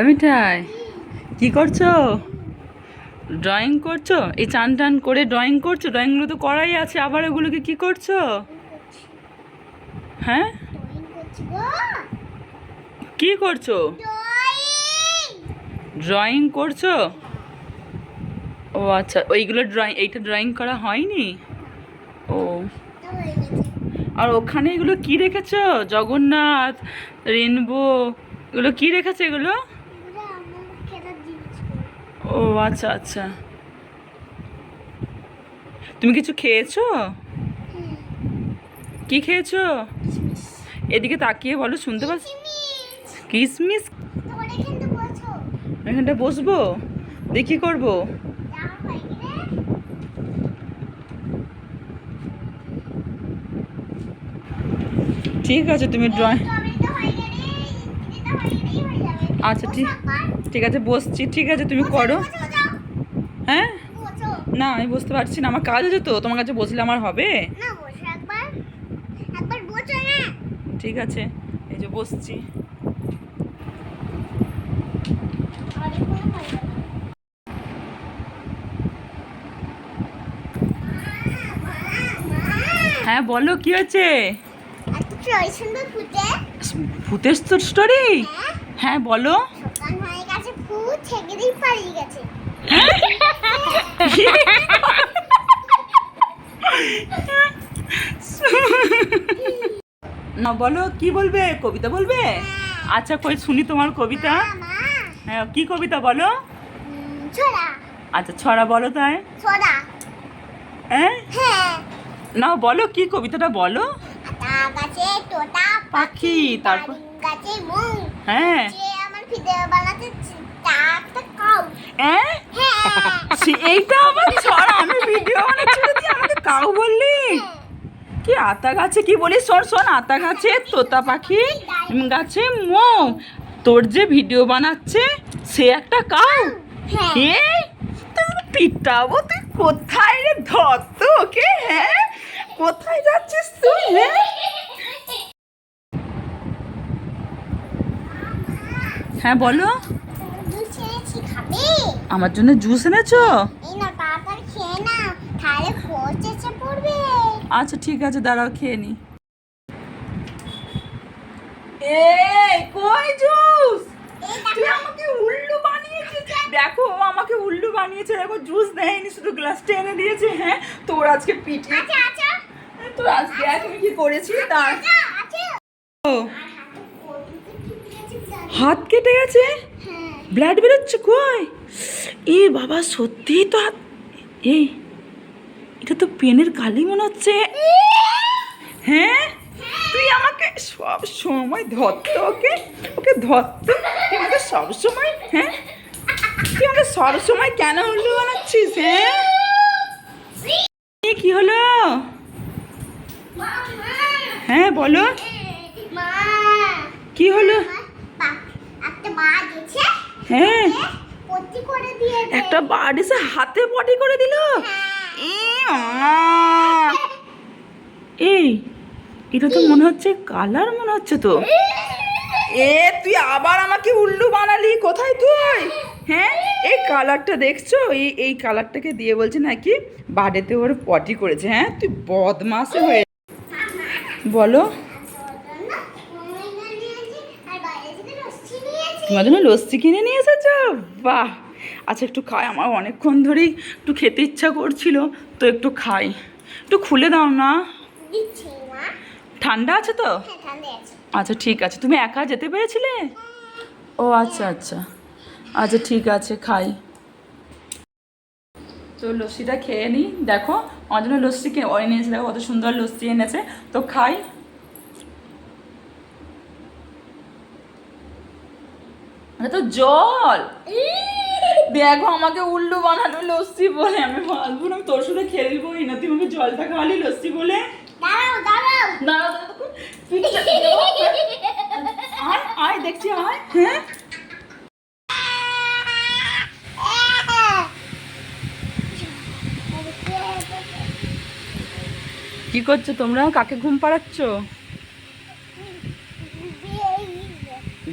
অমিঠাই কি করছ? ড্রয়িং করছ? এই চান টান করে ড্রয়িং করছ? ড্রয়িংগুলো তো করাই আছে, আবার ওগুলোকে কি করছ? হ্যাঁ? কি করছ? ড্রয়িং করছ? ও আচ্ছা ওইগুলো ড্রয়িং এইটা ড্রয়িং করা হয়নি? ও। আর ওখানে এগুলো কি রেখেছো? জগন্নাথ রেনবো এগুলো কি রেখেছে এগুলো এগুলো আমার খেলার জিনিস ও আচ্ছা আচ্ছা। তুমি কিছু খেয়েছো? কি খেয়েছো? এদিকে তাকিয়ে বলো শুনতে পাচ্ছ? কিসমিস এখানটা বসবো? দেখি করব। ঠিক আছে তুমি ড্রয়িং আচ্ছা, ঠিক-। ঠিক আছে বসছি। ঠিক আছে তুমি করো। হ্যাঁ? না আমি বুঝতে পারছি না। আমার কাজ আছে তো তোমার কাছে বসলে আমার হবে? ঠিক আছে এই যে বসছি। হয়ে বলো কি ফুটে? ভূতের স্টোরি হ্যাঁ। হ্যাঁ বলো। সকাল হয়ে গেছে থেকে দিয়ে পালিয়ে গেছে। না বলো কি বলবে? কবিতা বলবে? আচ্ছা কই শুনি তোমার কবিতা। হ্যাঁ কি কবিতা বলো? ছোড়া। আচ্ছা ছড়া বলো তাই। ছোড়া। হ্যাঁ? হ্যাঁ। না বলো কি কবিতাটা বলো? গাছে তোতা পাখি তারপর গাছে হ্যাঁ। হ্যাঁ? হ্যাঁ। এইটা আবার ছড়া আমি ভিডিও বানাচ্ছি আমাকে কাউ বললি? কি আতা গাছে কি বলিস? শোন শোন আতা গাছে তোতা পাখি গাছে মৌ। তোর যে ভিডিও বানাচ্ছে সে একটা কাউ। হ্যাঁ। এই তোর পিটাবো তুই কোথায় রে ধর তো ওকে হ্যাঁ? কোথায় যাচ্ছিস তুই হ্যাঁ? হ্যাঁ বলো। আমার জন্য জুস এনেছো? আচ্ছা ঠিক আছে দাঁড়াও খেয়ে নি। কই জুস? তুই দেখো আমাকে উল্লু বানিয়েছিস। দেখো ও আমাকে উল্লু বানিয়েছে দেখো জুস দেয়নি শুধু দিয়েছে হ্যাঁ? তোর আজকে পিঠে। তোর আজকে দেখ আমি কি করেছি? তার আচ্ছা আচ্ছা। ও, আর হাতে কতটা ঠিক আছে জানো? হাত কেটে গেছে? হ্যাঁ। ব্লাড বেরোচ্ছে কই? এ বাবা সত্যি তো হাত এই এটা তো পেনের কালি মনে হচ্ছে। হ্যাঁ? তুই আমাকে সব সময় ধরতো ওকে? ওকে ধরতো? তুই আমাকে সব সময় হ্যাঁ? তুই আমাকে সব সময় কেন উল্লু বানাচ্ছিস হ্যাঁ? কি হলো? হ্যাঁ বলো। কি হলো? হ্যাঁ। পত্তি করে দিয়ে একটা বার্ড এসে হাতে পটি করে দিল? এ এই এটা তো মনে হচ্ছে কালার মনে হচ্ছে তো। এ তুই আবার আমাকে উল্লু বানালি কোথায় তুই? হ্যাঁ এই কালারটা দেখছ? এই এই কালারটাকে দিয়ে বলছে নাকি বাড়িতে ওর পটি করেছে। হ্যাঁ তুই বদমাসে হয়ে বলো না, ময়না নিয়েছি, আর বাইরে থেকে লস্যি নিয়েছি। তোমার জন্য লস্যি কিনে নিয়ে এসেছ? বাহ! আচ্ছা একটু খাই আমার অনেকক্ষণ ধরেই একটু খেতে ইচ্ছা করছিল তো একটু খাই। একটু খুলে দাও না। ঠান্ডা আছে তো? হ্যাঁ। আচ্ছা ঠিক আছে। তুমি একা যেতে পেরেছিলে? ও আচ্ছা আচ্ছা। আচ্ছা ঠিক আছে খাই। তো লস্যিটা খেয়ে নিই দেখো আমার জন্য লস্যি কে ওই নিয়েছে দেখো কত সুন্দর লস্যি এনেছে। তো খাই। এটা তো জল। দেখো আমাকে উল্লু বানালো লস্যি বলে। আমি বলব না আমি তোর সাথে খেলবোই না। তুই আমাকে জলটা খাওয়ালি লস্যি বলে। দাঁড়াও, দাঁড়াও। দাঁড়াও। আয় আয় দেখছি আয়। হ্যাঁ? কি করছ তোমরা? কাকে ঘুম পাড়াচ্ছ?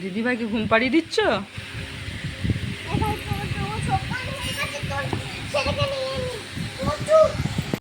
দিদিভাইকে ঘুম পাড়িয়ে দিচ্ছ?